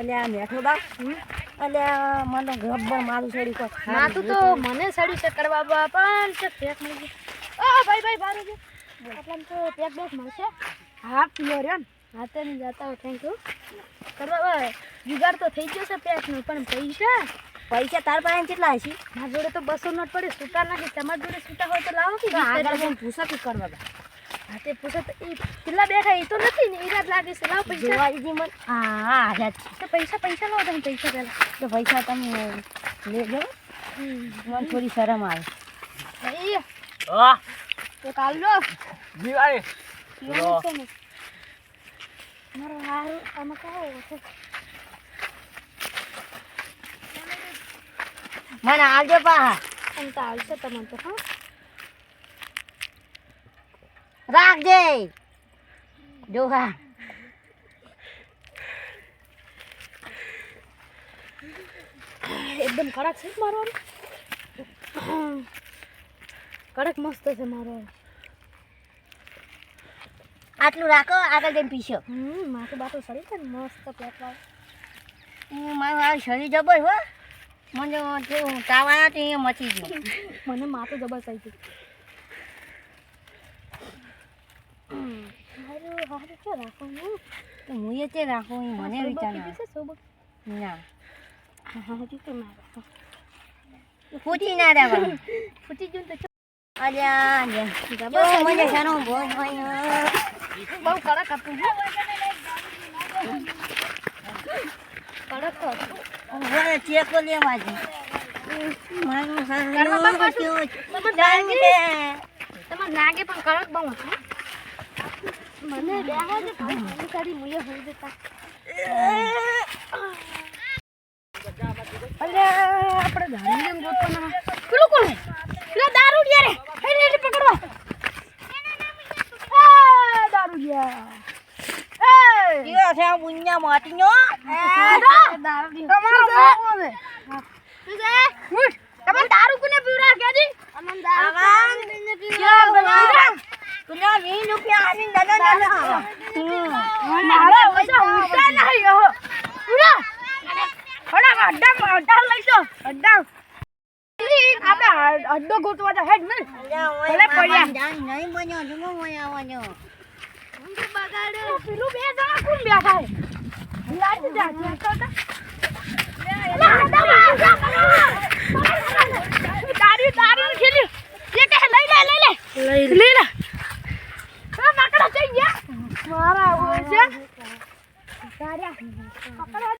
અલ્યા મેઠો બા અલ્યા મને ગબ્બર મારું છોડી કો માથું તો મને સડી છે કરવા બા પણ છે પેક મળી ગયું ઓ ભાઈ ભાઈ બારું જો આપણાને તો પેક બેક મળશે. હા પીલો રહ્યો ને. હા તો નહીં જતા હો થેન્ક યુ કરવા બા જુગાડ તો થઈ ગયો છે પેકનો પણ પૈસા? પૈસા તાર પાસે કેટલા હશે? મારા જોડે તો બસો નોટ પડે છૂટા નથી તમારા જોડે છૂટા હોય તો લાવો કે આગળ કે કરવા. બા હા તે પૂછો તો એ પેલા બેઠા એ તો નથી ને ઈરાદ લાગે છે. લાવ પૈસા. જોવા દીધી મને હા હા આઝાદ છે તો પૈસા પૈસા લાવો તમે પૈસા પહેલા તો પૈસા તમે લેજો મને થોડી શરમ આવે. ભાઈ હા તો કાલ લો. છે ને. મારો હારું આમાં કહો છે. મને આવજો પા આમ તો આવશે તમને તો હા. રાખજે. જો હા. એકદમ કડક છે મારો કડક મસ્ત છે મારો આટલું રાખો આગળ જઈને પીશો. હમ માથું બાટું સરી છે મસ્ત પેટવા હું મારું આ શરીર જબર હો. મને જો તાવા મચી ગયું. મને માથું જબર થઈ ગયું. હારું હારું શું રાખવાનું તો હું એ તે રાખું એ મને વિચાર ના સોબત આવે. ના હા રાખો પૂછી ના દેવાનું ફૂટી ગયું તો અલ્યા જો મને શરમ બોલ હોય બહુ કડક હતું હે કડક હતું હવે ચેકો લેવા છે મારું પાછું કેવું તમારે લાગે પણ કડક બહુ હતું મને બેહવા દે ભાઈ સાડી મુએ હોઈ જતા. અલે આપણે પેલું કોણ પેલા રે. પકડવા. એ એ. છે તમારો છે. રૂપિયા આલીને દાદા. હમ. મારા પૈસા ઉઠતા નહીં હો. ઉડા હડા અડ્ડા અડ્ડા લઈશો. અડ્ડા આપણે અડ્ડો ગોતવા તો હેડ નહીં ભલે પડ્યા. નહીં બન્યો, જુઓ મોય આવવાનો. પેલું બે જણા કોણ બેઠા છે? લાજ જા જા તો તા. તારી તારી ખેલી એ કે લઈ લે લઈ લે લઈ લઈ લે આ માકડા થઈ ગયા મારા હોય છે તાર્યા પકડવા